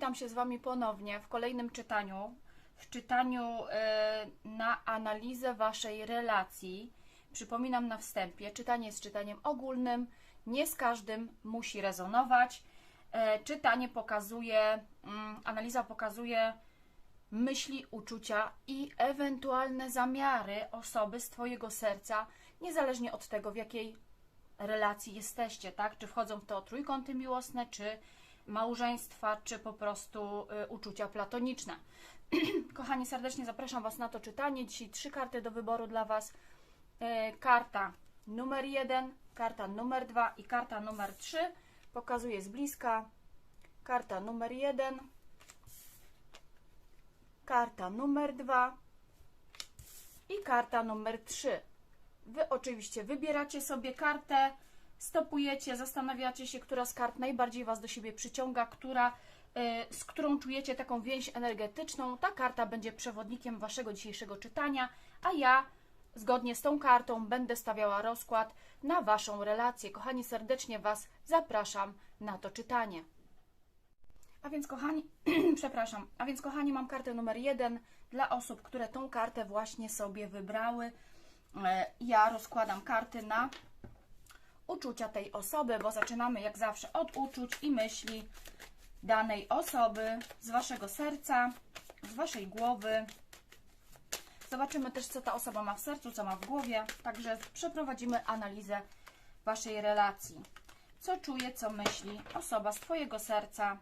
witam się z Wami ponownie w kolejnym czytaniu. W czytaniu e, na analizę Waszej relacji. Przypominam na wstępie, czytanie jest czytaniem ogólnym, nie z każdym musi rezonować. E, czytanie pokazuje, mm, analiza pokazuje myśli, uczucia i ewentualne zamiary osoby z Twojego serca, niezależnie od tego, w jakiej relacji jesteście, tak? Czy wchodzą w to trójkąty miłosne, czy małżeństwa, czy po prostu y, uczucia platoniczne. Kochani, serdecznie zapraszam Was na to czytanie. Dzisiaj trzy karty do wyboru dla Was. E, karta numer jeden, karta numer dwa i karta numer trzy. Pokazuję z bliska. Karta numer jeden, karta numer dwa i karta numer trzy. Wy oczywiście wybieracie sobie kartę, stopujecie, zastanawiacie się, która z kart najbardziej Was do siebie przyciąga, która, y, z którą czujecie taką więź energetyczną. Ta karta będzie przewodnikiem Waszego dzisiejszego czytania, a ja zgodnie z tą kartą będę stawiała rozkład na Waszą relację. Kochani, serdecznie Was zapraszam na to czytanie. A więc kochani, przepraszam, a więc kochani, mam kartę numer jeden dla osób, które tą kartę właśnie sobie wybrały. E, Ja rozkładam karty na uczucia tej osoby, bo zaczynamy jak zawsze od uczuć i myśli danej osoby, z Waszego serca, z Waszej głowy. Zobaczymy też, co ta osoba ma w sercu, co ma w głowie. Także przeprowadzimy analizę Waszej relacji. Co czuje, co myśli osoba z Twojego serca.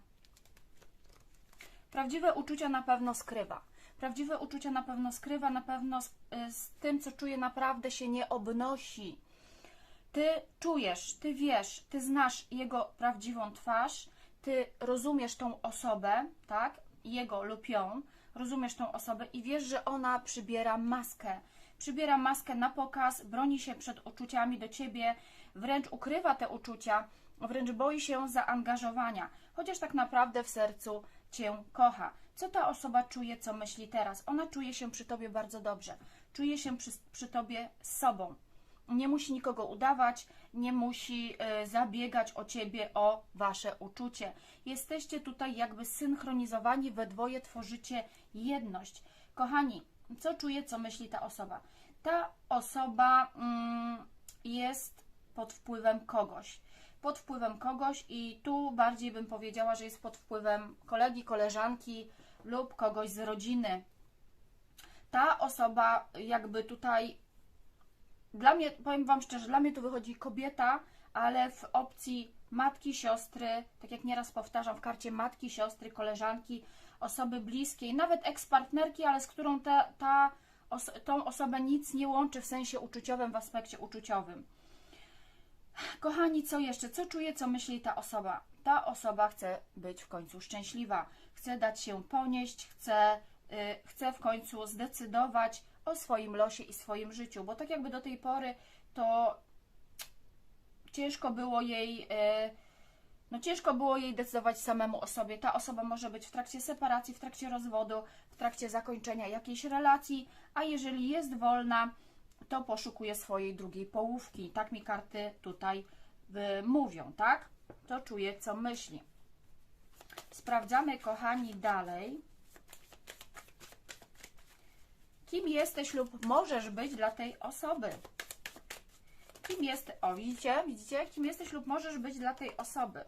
Prawdziwe uczucia na pewno skrywa. Prawdziwe uczucia na pewno skrywa, na pewno z, y, z tym, co czuje, naprawdę się nie obnosi. Ty czujesz, ty wiesz, ty znasz jego prawdziwą twarz, ty rozumiesz tą osobę, tak? Jego lub ją, rozumiesz tą osobę i wiesz, że ona przybiera maskę. Przybiera maskę na pokaz, broni się przed uczuciami do ciebie, wręcz ukrywa te uczucia, wręcz boi się zaangażowania, chociaż tak naprawdę w sercu cię kocha. Co ta osoba czuje, co myśli teraz? Ona czuje się przy tobie bardzo dobrze. Czuje się przy, przy tobie sobą nie musi nikogo udawać, nie musi y, zabiegać o ciebie, o wasze uczucie. Jesteście tutaj jakby synchronizowani, we dwoje tworzycie jedność. Kochani, co czuje, co myśli ta osoba? Ta osoba mm, jest pod wpływem kogoś. Pod wpływem kogoś i tu bardziej bym powiedziała, że jest pod wpływem kolegi, koleżanki lub kogoś z rodziny. Ta osoba jakby tutaj dla mnie, powiem Wam szczerze, dla mnie tu wychodzi kobieta, ale w opcji matki, siostry, tak jak nieraz powtarzam, w karcie matki, siostry, koleżanki, osoby bliskiej, nawet ekspartnerki, ale z którą ta, ta os tą osobę nic nie łączy w sensie uczuciowym, w aspekcie uczuciowym. Kochani, co jeszcze? Co czuje, co myśli ta osoba? Ta osoba chce być w końcu szczęśliwa, chce dać się ponieść, chce, yy, chce w końcu zdecydować o swoim losie i swoim życiu, bo tak jakby do tej pory to ciężko było jej, e, no ciężko było jej decydować samemu o sobie. Ta osoba może być w trakcie separacji, w trakcie rozwodu, w trakcie zakończenia jakiejś relacji, a jeżeli jest wolna, to poszukuje swojej drugiej połówki. Tak mi karty tutaj mówią, tak? To czuje, co myśli. Sprawdzamy, kochani, dalej kim jesteś lub możesz być dla tej osoby. Kim jest, o widzicie, widzicie, kim jesteś lub możesz być dla tej osoby.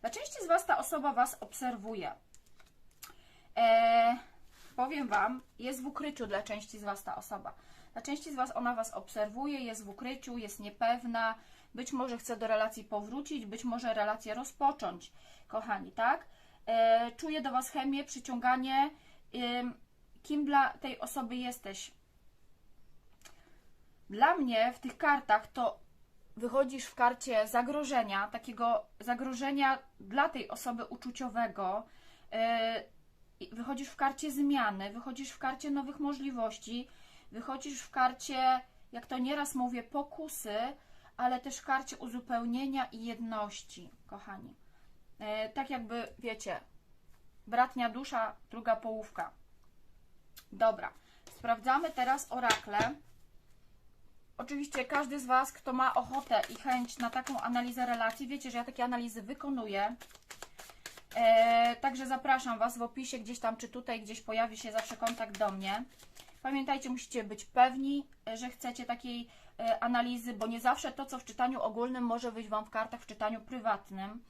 Dla części z Was ta osoba Was obserwuje. Eee, powiem Wam, jest w ukryciu dla części z Was ta osoba. Dla części z Was ona Was obserwuje, jest w ukryciu, jest niepewna, być może chce do relacji powrócić, być może relację rozpocząć, kochani, tak? Eee, czuje do Was chemię, przyciąganie, kim dla tej osoby jesteś. Dla mnie w tych kartach to wychodzisz w karcie zagrożenia, takiego zagrożenia dla tej osoby uczuciowego. Yy, wychodzisz w karcie zmiany, wychodzisz w karcie nowych możliwości, wychodzisz w karcie, jak to nieraz mówię, pokusy, ale też w karcie uzupełnienia i jedności, kochani. Yy, tak jakby, wiecie, bratnia dusza, druga połówka. Dobra, sprawdzamy teraz orakle. Oczywiście każdy z Was, kto ma ochotę i chęć na taką analizę relacji, wiecie, że ja takie analizy wykonuję. E, także zapraszam Was w opisie, gdzieś tam, czy tutaj, gdzieś pojawi się zawsze kontakt do mnie. Pamiętajcie, musicie być pewni, e, że chcecie takiej e, analizy, bo nie zawsze to, co w czytaniu ogólnym, może wyjść Wam w kartach w czytaniu prywatnym.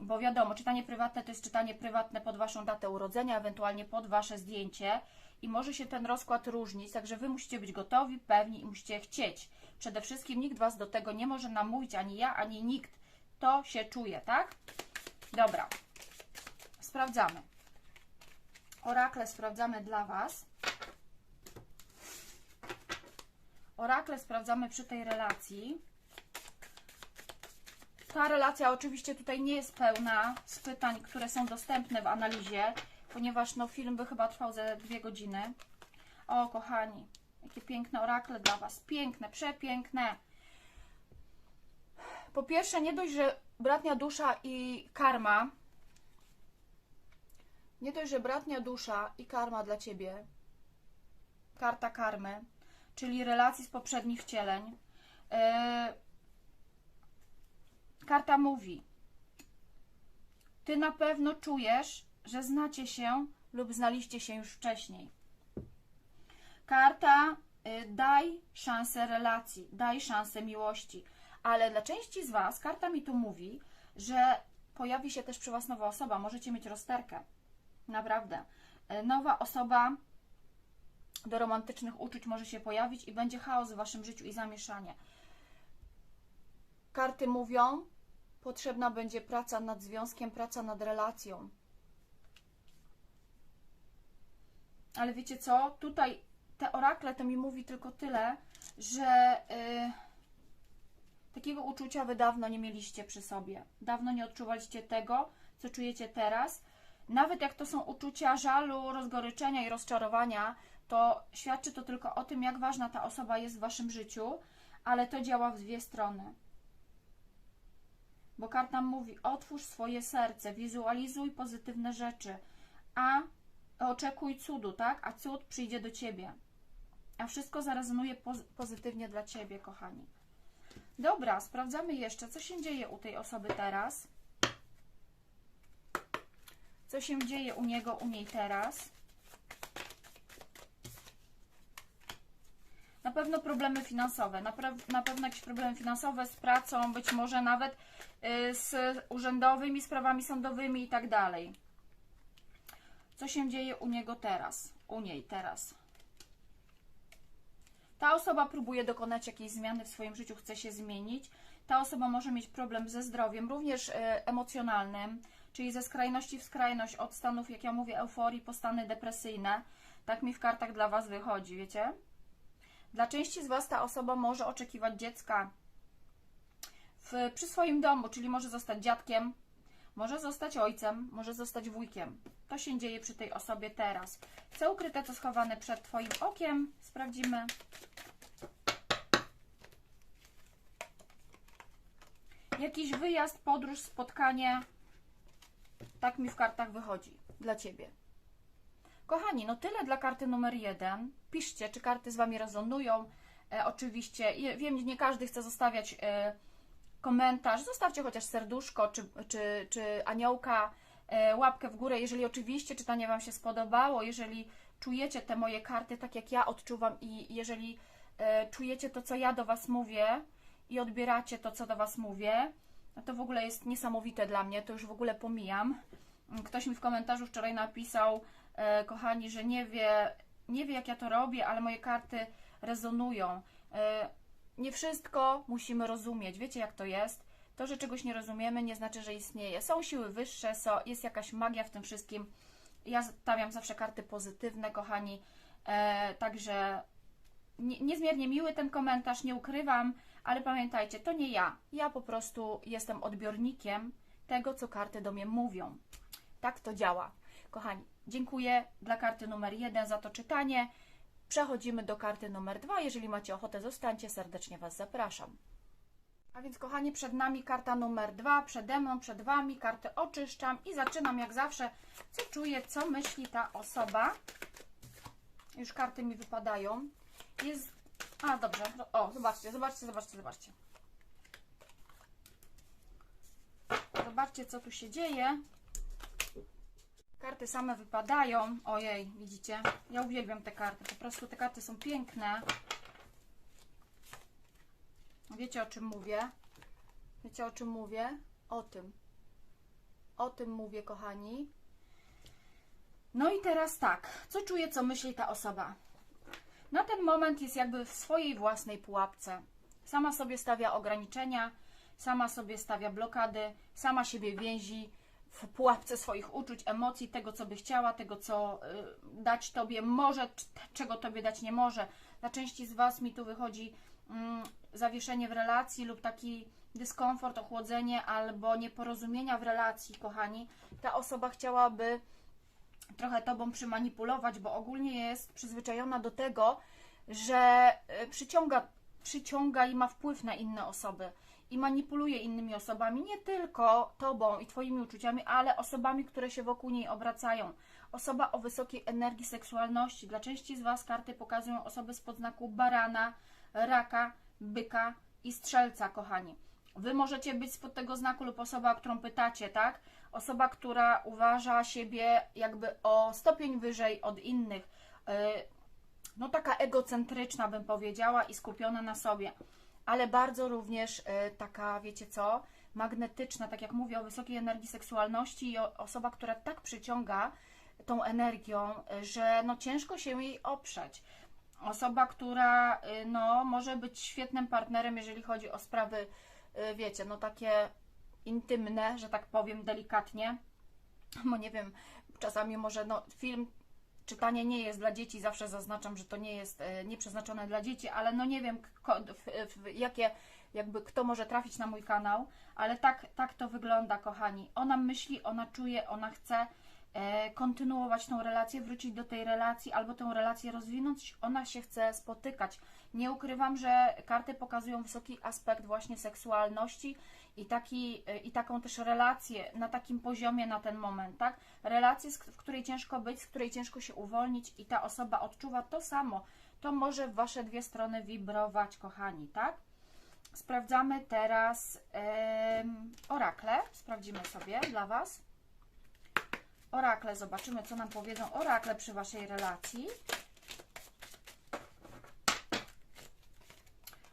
Bo wiadomo, czytanie prywatne to jest czytanie prywatne pod Waszą datę urodzenia, ewentualnie pod Wasze zdjęcie i może się ten rozkład różnić, także Wy musicie być gotowi, pewni i musicie chcieć. Przede wszystkim nikt Was do tego nie może namówić, ani ja, ani nikt. To się czuje, tak? Dobra. Sprawdzamy. Orakle sprawdzamy dla Was. Orakle sprawdzamy przy tej relacji. Ta relacja oczywiście tutaj nie jest pełna z pytań, które są dostępne w analizie, ponieważ no, film by chyba trwał ze dwie godziny. O, kochani, jakie piękne orakle dla Was. Piękne, przepiękne. Po pierwsze, nie dość, że bratnia dusza i karma. Nie dość, że bratnia dusza i karma dla Ciebie. Karta karmy, czyli relacji z poprzednich wcieleń. Yy, karta mówi: Ty na pewno czujesz, że znacie się lub znaliście się już wcześniej. Karta y, daj szansę relacji, daj szansę miłości. Ale dla części z Was karta mi tu mówi, że pojawi się też przy Was nowa osoba. Możecie mieć rozterkę. Naprawdę. Y, Nowa osoba do romantycznych uczuć może się pojawić i będzie chaos w Waszym życiu i zamieszanie. Karty mówią, potrzebna będzie praca nad związkiem, praca nad relacją. Ale wiecie co? Tutaj te orakle to mi mówi tylko tyle, że yy, takiego uczucia wy dawno nie mieliście przy sobie. Dawno nie odczuwaliście tego, co czujecie teraz. Nawet jak to są uczucia żalu, rozgoryczenia i rozczarowania, to świadczy to tylko o tym, jak ważna ta osoba jest w waszym życiu, ale to działa w dwie strony. Bo karta mówi: otwórz swoje serce, wizualizuj pozytywne rzeczy, a oczekuj cudu, tak? A cud przyjdzie do ciebie. A wszystko zarezonuje poz- pozytywnie dla ciebie, kochani. Dobra, sprawdzamy jeszcze, co się dzieje u tej osoby teraz. Co się dzieje u niego, u niej teraz. Na pewno problemy finansowe, na, na pewno jakieś problemy finansowe z pracą, być może nawet y, z urzędowymi sprawami sądowymi i tak dalej. Co się dzieje u niego teraz? U niej teraz. Ta osoba próbuje dokonać jakiejś zmiany w swoim życiu, chce się zmienić. Ta osoba może mieć problem ze zdrowiem, również e, emocjonalnym, czyli ze skrajności w skrajność, od stanów, jak ja mówię, euforii po stany depresyjne. Tak mi w kartach dla Was wychodzi, wiecie? Dla części z Was ta osoba może oczekiwać dziecka w, przy swoim domu, czyli może zostać dziadkiem, może zostać ojcem, może zostać wujkiem. To się dzieje przy tej osobie teraz. Co ukryte, co schowane przed Twoim okiem? Sprawdzimy. Jakiś wyjazd, podróż, spotkanie. Tak mi w kartach wychodzi dla Ciebie. Kochani, no tyle dla karty numer jeden. Piszcie, czy karty z Wami rezonują. E, oczywiście, wiem, nie każdy chce zostawiać e, komentarz. Zostawcie chociaż serduszko, czy, czy, czy aniołka, e, łapkę w górę, jeżeli oczywiście czytanie Wam się spodobało, jeżeli czujecie te moje karty tak, jak ja odczuwam i jeżeli e, czujecie to, co ja do Was mówię i odbieracie to, co do Was mówię, no to w ogóle jest niesamowite dla mnie, to już w ogóle pomijam. Ktoś mi w komentarzu wczoraj napisał, e, kochani, że nie wie, nie wie jak ja to robię, ale moje karty rezonują. Nie wszystko musimy rozumieć. Wiecie jak to jest? To, że czegoś nie rozumiemy, nie znaczy, że istnieje. Są siły wyższe, so, jest jakaś magia w tym wszystkim. Ja stawiam zawsze karty pozytywne, kochani. E, także nie, niezmiernie miły ten komentarz, nie ukrywam, ale pamiętajcie, to nie ja. Ja po prostu jestem odbiornikiem tego, co karty do mnie mówią. Tak to działa. Kochani, dziękuję dla karty numer jeden za to czytanie. Przechodzimy do karty numer dwa. Jeżeli macie ochotę, zostańcie, serdecznie Was zapraszam. A więc, kochani, przed nami karta numer dwa, przede mną, przed Wami, karty oczyszczam i zaczynam jak zawsze, co czuję, co myśli ta osoba. Już karty mi wypadają. Jest. A, dobrze. O, zobaczcie, zobaczcie, zobaczcie, zobaczcie. Zobaczcie, co tu się dzieje. Karty same wypadają. Ojej, widzicie? Ja uwielbiam te karty. Po prostu te karty są piękne. Wiecie o czym mówię? Wiecie o czym mówię? O tym. O tym mówię, kochani. No i teraz tak. Co czuje, co myśli ta osoba? Na ten moment jest jakby w swojej własnej pułapce. Sama sobie stawia ograniczenia, sama sobie stawia blokady, sama siebie więzi w pułapce swoich uczuć, emocji, tego, co by chciała, tego, co y, dać Tobie może, czego Tobie dać nie może. Dla części z Was mi tu wychodzi mm, zawieszenie w relacji lub taki dyskomfort, ochłodzenie albo nieporozumienia w relacji, kochani. Ta osoba chciałaby trochę tobą przymanipulować, bo ogólnie jest przyzwyczajona do tego, że y, przyciąga, przyciąga i ma wpływ na inne osoby i manipuluje innymi osobami, nie tylko tobą i twoimi uczuciami, ale osobami, które się wokół niej obracają. Osoba o wysokiej energii seksualności. Dla części z Was karty pokazują osoby spod znaku barana, raka, byka i strzelca, kochani. Wy możecie być spod tego znaku lub osoba, o którą pytacie, tak? Osoba, która uważa siebie jakby o stopień wyżej od innych. Yy, No taka egocentryczna bym powiedziała i skupiona na sobie. Ale bardzo również yy, taka, wiecie co, magnetyczna, tak jak mówię o wysokiej energii seksualności i osoba, która tak przyciąga tą energią, yy, że no ciężko się jej oprzeć. Osoba, która y, no, może być świetnym partnerem, jeżeli chodzi o sprawy, y, wiecie, no takie intymne, że tak powiem delikatnie, bo nie wiem, czasami może no, film, czytanie nie jest dla dzieci, zawsze zaznaczam, że to nie jest y, nieprzeznaczone dla dzieci, ale no nie wiem, jakie, jakby kto może trafić na mój kanał, ale tak, tak to wygląda, kochani. Ona myśli, ona czuje, ona chce e, kontynuować tą relację, wrócić do tej relacji albo tę relację rozwinąć, ona się chce spotykać. Nie ukrywam, że karty pokazują wysoki aspekt właśnie seksualności i, taki, e, i taką też relację na takim poziomie na ten moment, tak? Relację, w której ciężko być, z której ciężko się uwolnić i ta osoba odczuwa to samo. To może Wasze dwie strony wibrować, kochani, tak? Sprawdzamy teraz orakle. Sprawdzimy sobie dla Was. Orakle, zobaczymy, co nam powiedzą orakle przy Waszej relacji.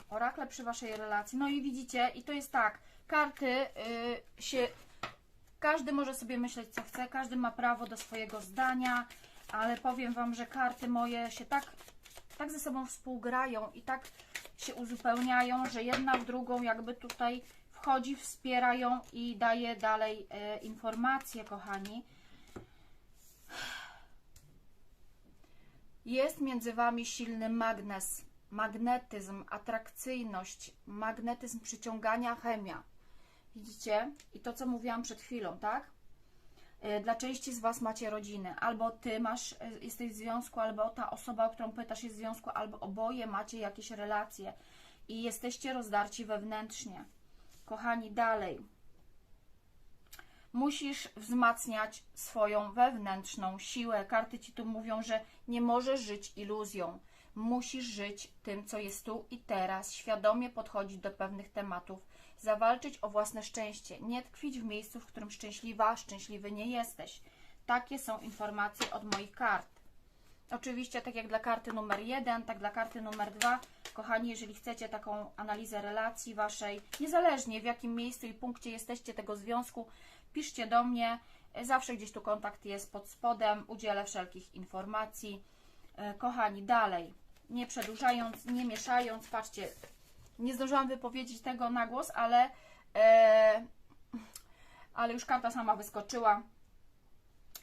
Orakle przy Waszej relacji. No i widzicie, i to jest tak, karty y, się. Każdy może sobie myśleć, co chce, każdy ma prawo do swojego zdania, ale powiem Wam, że karty moje się tak, tak ze sobą współgrają i tak się uzupełniają, że jedna w drugą jakby tutaj wchodzi, wspierają i daje dalej e, informacje, kochani. Jest między Wami silny magnes, magnetyzm, atrakcyjność, magnetyzm przyciągania, chemia. Widzicie? I to, co mówiłam przed chwilą, tak? Y, Dla części z Was macie rodziny. Albo Ty masz, y, jesteś w związku, albo ta osoba, o którą pytasz jest w związku, albo oboje macie jakieś relacje i jesteście rozdarci wewnętrznie. Kochani, dalej. Musisz wzmacniać swoją wewnętrzną siłę. Karty Ci tu mówią, że nie możesz żyć iluzją. Musisz żyć tym, co jest tu i teraz, świadomie podchodzić do pewnych tematów, zawalczyć o własne szczęście, nie tkwić w miejscu, w którym szczęśliwa, szczęśliwy nie jesteś. Takie są informacje od moich kart. Oczywiście, tak jak dla karty numer 1, tak dla karty numer 2. Kochani, jeżeli chcecie taką analizę relacji waszej, niezależnie w jakim miejscu i punkcie jesteście tego związku, piszcie do mnie. Zawsze gdzieś tu kontakt jest pod spodem, udzielę wszelkich informacji. E, Kochani, dalej, nie przedłużając, nie mieszając, patrzcie, nie zdążyłam wypowiedzieć tego na głos, ale, e, ale już karta sama wyskoczyła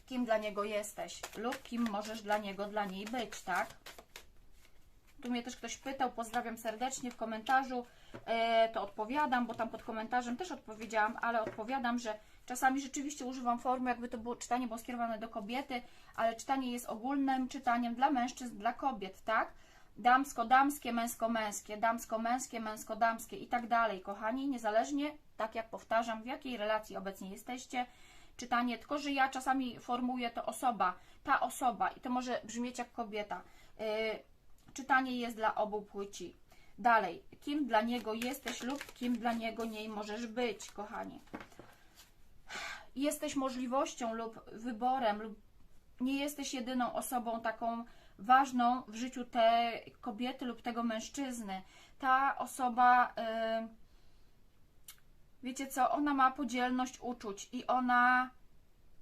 kim dla niego jesteś lub kim możesz dla niego, dla niej być, tak? Tu mnie też ktoś pytał, pozdrawiam serdecznie w komentarzu, e, to odpowiadam, bo tam pod komentarzem też odpowiedziałam, ale odpowiadam, że czasami rzeczywiście używam formy, jakby to było czytanie było skierowane do kobiety, ale czytanie jest ogólnym czytaniem dla mężczyzn, dla kobiet, tak? Damsko-damskie, męsko-męskie, damsko-męskie, męsko-damskie i tak dalej, kochani, niezależnie, tak jak powtarzam, w jakiej relacji obecnie jesteście, czytanie, tylko że ja czasami formułuję to osoba, ta osoba i to może brzmieć jak kobieta. Yy, czytanie jest dla obu płci. Dalej, kim dla niego jesteś lub kim dla niego nie możesz być, kochani. jesteś możliwością lub wyborem, lub nie jesteś jedyną osobą taką ważną w życiu tej kobiety lub tego mężczyzny. Ta osoba, y, wiecie co, ona ma podzielność uczuć i ona,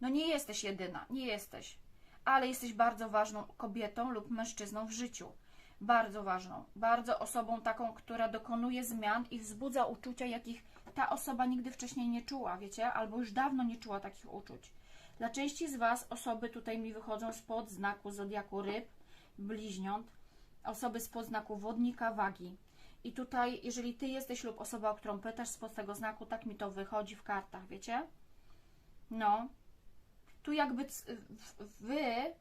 no nie jesteś jedyna, nie jesteś, ale jesteś bardzo ważną kobietą lub mężczyzną w życiu. Bardzo ważną, bardzo osobą taką, która dokonuje zmian i wzbudza uczucia, jakich ta osoba nigdy wcześniej nie czuła, wiecie, albo już dawno nie czuła takich uczuć. Dla części z Was osoby tutaj mi wychodzą spod znaku zodiaku ryb, bliźniąt, osoby spod znaku wodnika, wagi. I tutaj, jeżeli Ty jesteś lub osoba, o którą pytasz spod tego znaku, tak mi to wychodzi w kartach, wiecie? No. Tu jakby Wy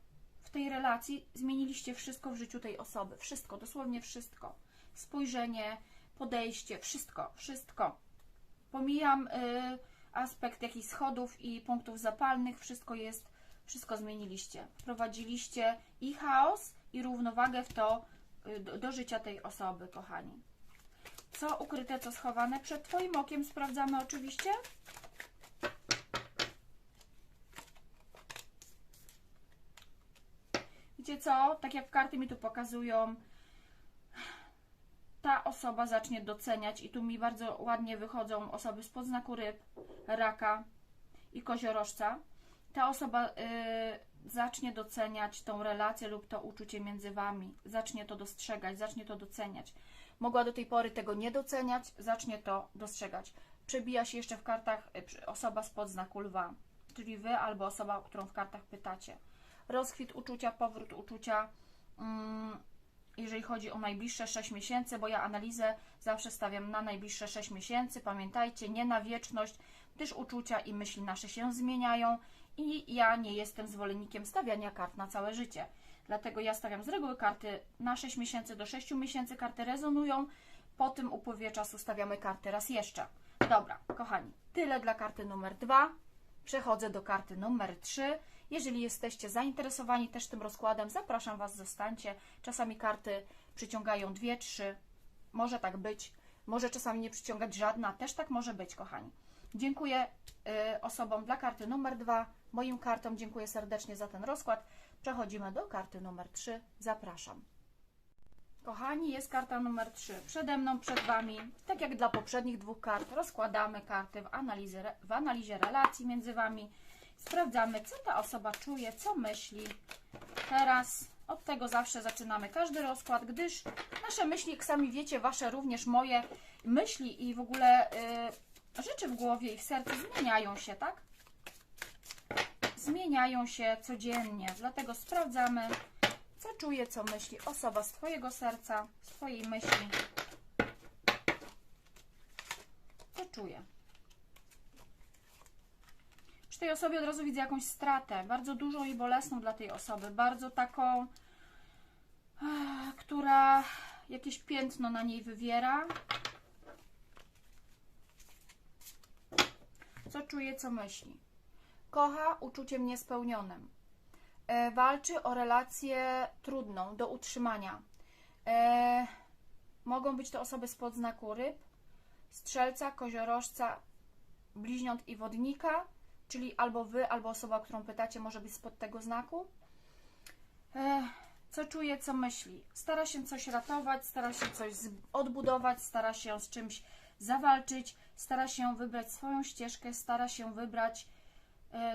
w tej relacji zmieniliście wszystko w życiu tej osoby. Wszystko, dosłownie wszystko. Spojrzenie, podejście, wszystko, wszystko. Pomijam y, aspekt jakichś schodów i punktów zapalnych, wszystko jest, wszystko zmieniliście. Wprowadziliście i chaos, i równowagę w to, y, do, życia tej osoby, kochani. Co ukryte, co schowane? Przed Twoim okiem sprawdzamy oczywiście. Wiecie co? Tak jak karty mi tu pokazują, ta osoba zacznie doceniać i tu mi bardzo ładnie wychodzą osoby spod znaku ryb, raka i koziorożca. Ta osoba y, zacznie doceniać tą relację lub to uczucie między Wami, zacznie to dostrzegać, zacznie to doceniać. Mogła do tej pory tego nie doceniać, zacznie to dostrzegać. Przebija się jeszcze w kartach przy- osoba spod znaku lwa, czyli Wy albo osoba, o którą w kartach pytacie. Rozkwit uczucia, powrót uczucia, mm, jeżeli chodzi o najbliższe 6 miesięcy, bo ja analizę zawsze stawiam na najbliższe 6 miesięcy. Pamiętajcie, nie na wieczność, gdyż uczucia i myśli nasze się zmieniają i ja nie jestem zwolennikiem stawiania kart na całe życie. Dlatego ja stawiam z reguły karty na 6 miesięcy do 6 miesięcy, karty rezonują, po tym upływie czasu stawiamy karty raz jeszcze. Dobra, kochani, tyle dla karty numer 2. Przechodzę do karty numer 3. Jeżeli jesteście zainteresowani też tym rozkładem, zapraszam Was, zostańcie. Czasami karty przyciągają dwie, trzy. Może tak być. Może czasami nie przyciągać żadna. Też tak może być, kochani. Dziękuję y, osobom dla karty numer 2. Moim kartom dziękuję serdecznie za ten rozkład. Przechodzimy do karty numer 3. Zapraszam. Kochani, jest karta numer 3. Przede mną, przed Wami, tak jak dla poprzednich dwóch kart, rozkładamy karty w, analizie, w analizie relacji między Wami. Sprawdzamy, co ta osoba czuje, co myśli. Teraz od tego zawsze zaczynamy każdy rozkład, gdyż nasze myśli, jak sami wiecie, Wasze również moje myśli i w ogóle y, rzeczy w głowie i w sercu zmieniają się, tak? Zmieniają się codziennie, dlatego sprawdzamy, co czuje, co myśli osoba z Twojego serca, z Twojej myśli. Co czuje? Przy tej osobie od razu widzę jakąś stratę, bardzo dużą i bolesną dla tej osoby, bardzo taką, ah, która jakieś piętno na niej wywiera. Co czuje, co myśli? Kocha uczuciem niespełnionym e, walczy o relację trudną do utrzymania. E, mogą być to osoby spod znaku ryb, strzelca, koziorożca, bliźniąt i wodnika, czyli albo wy, albo osoba, którą pytacie, może być spod tego znaku. E, co czuje, co myśli? Stara się coś ratować, stara się coś odbudować, stara się z czymś zawalczyć, stara się wybrać swoją ścieżkę, stara się wybrać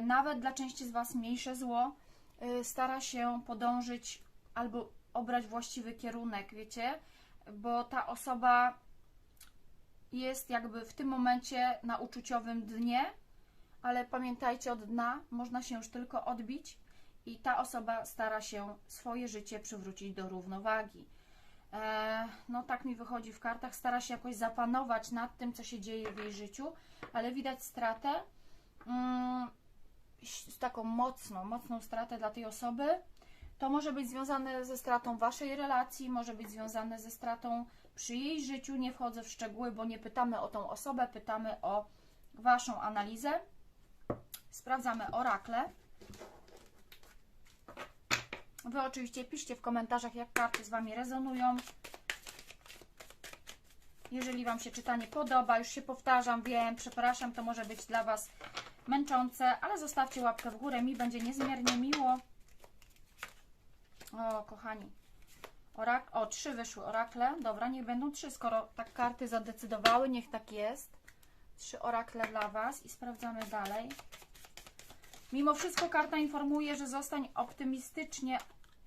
nawet dla części z Was mniejsze zło, y, stara się podążyć albo obrać właściwy kierunek, wiecie, bo ta osoba jest jakby w tym momencie na uczuciowym dnie, ale pamiętajcie, od dna można się już tylko odbić i ta osoba stara się swoje życie przywrócić do równowagi. E, no tak mi wychodzi w kartach, stara się jakoś zapanować nad tym, co się dzieje w jej życiu, ale widać stratę. Taką mocną, mocną stratę dla tej osoby. To może być związane ze stratą waszej relacji, może być związane ze stratą przy jej życiu. Nie wchodzę w szczegóły, bo nie pytamy o tą osobę, pytamy o waszą analizę. Sprawdzamy orakle. Wy oczywiście piszcie w komentarzach, jak karty z wami rezonują. Jeżeli wam się czytanie podoba, już się powtarzam, wiem, przepraszam, to może być dla was męczące, ale zostawcie łapkę w górę, mi będzie niezmiernie miło. O, kochani. Orak o, trzy wyszły orakle. Dobra, niech będą trzy, skoro tak karty zadecydowały, niech tak jest. Trzy orakle dla Was i sprawdzamy dalej. Mimo wszystko karta informuje, że zostań optymistycznie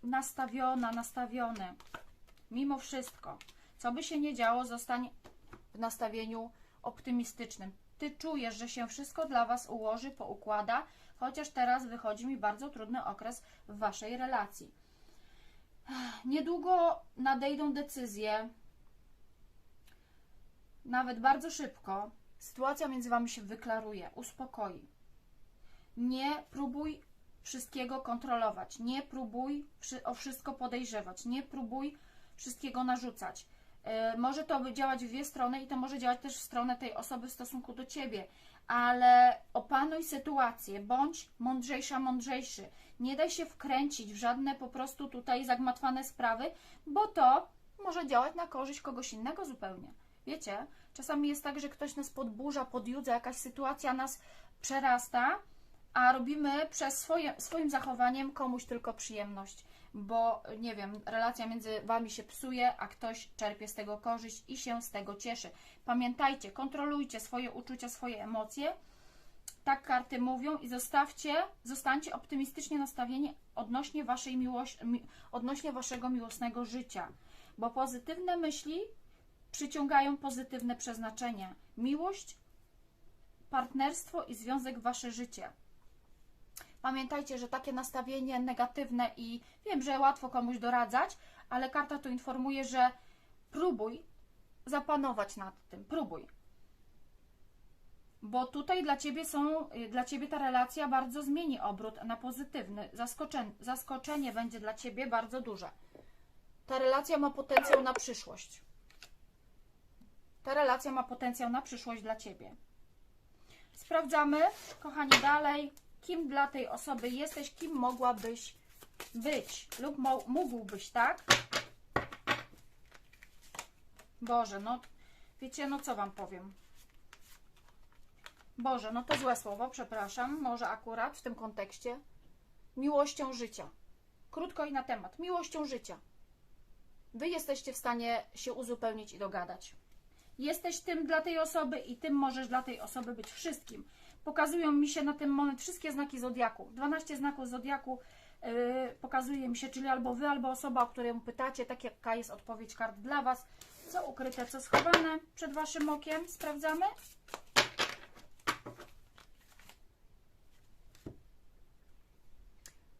nastawiona, nastawiony. Mimo wszystko. Co by się nie działo, zostań w nastawieniu optymistycznym. Ty czujesz, że się wszystko dla Was ułoży, poukłada, chociaż teraz wychodzi mi bardzo trudny okres w Waszej relacji. Niedługo nadejdą decyzje, nawet bardzo szybko. Sytuacja między Wami się wyklaruje, uspokoi. Nie próbuj wszystkiego kontrolować, nie próbuj o wszystko podejrzewać, nie próbuj wszystkiego narzucać. Yy, może to działać w dwie strony i to może działać też w stronę tej osoby w stosunku do Ciebie, ale opanuj sytuację, bądź mądrzejsza, mądrzejszy. Nie daj się wkręcić w żadne po prostu tutaj zagmatwane sprawy, bo to może działać na korzyść kogoś innego zupełnie. Wiecie, czasami jest tak, że ktoś nas podburza, podjudza, jakaś sytuacja nas przerasta, a robimy przez swoje, swoim zachowaniem komuś tylko przyjemność, bo nie wiem, relacja między wami się psuje, a ktoś czerpie z tego korzyść i się z tego cieszy. Pamiętajcie, kontrolujcie swoje uczucia, swoje emocje. Tak karty mówią i zostawcie, zostańcie optymistycznie nastawieni odnośnie waszej miłości, mi, odnośnie waszego miłosnego życia, bo pozytywne myśli przyciągają pozytywne przeznaczenia. Miłość, partnerstwo i związek w wasze życie. Pamiętajcie, że takie nastawienie negatywne i wiem, że łatwo komuś doradzać, ale karta tu informuje, że próbuj zapanować nad tym, próbuj. Bo tutaj dla ciebie są, y, dla ciebie ta relacja bardzo zmieni obrót na pozytywny. Zaskoczenie, zaskoczenie będzie dla ciebie bardzo duże. Ta relacja ma potencjał na przyszłość. Ta relacja ma potencjał na przyszłość dla ciebie. Sprawdzamy, kochani, dalej, kim dla tej osoby jesteś, kim mogłabyś być lub mógłbyś, tak? Boże, no wiecie, no co Wam powiem? Boże, no to złe słowo, przepraszam, może akurat w tym kontekście. Miłością życia. Krótko i na temat. Miłością życia. Wy jesteście w stanie się uzupełnić i dogadać. Jesteś tym dla tej osoby i tym możesz dla tej osoby być wszystkim. Pokazują mi się na ten moment wszystkie znaki zodiaku. 12 znaków zodiaku yy, pokazuje mi się, czyli albo wy, albo osoba, o którą pytacie, tak jaka jest odpowiedź kart dla was. Co ukryte, co schowane przed waszym okiem. Sprawdzamy.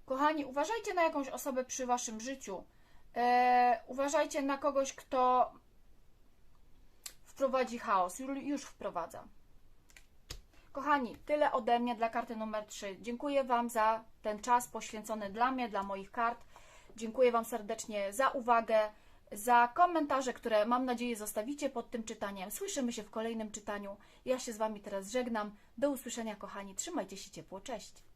Kochani, uważajcie na jakąś osobę przy waszym życiu. E, uważajcie na kogoś, kto wprowadzi chaos. Już wprowadza. Kochani, tyle ode mnie dla karty numer 3. Dziękuję Wam za ten czas poświęcony dla mnie, dla moich kart. Dziękuję Wam serdecznie za uwagę, za komentarze, które mam nadzieję zostawicie pod tym czytaniem. Słyszymy się w kolejnym czytaniu. Ja się z Wami teraz żegnam. Do usłyszenia, kochani. Trzymajcie się ciepło. Cześć.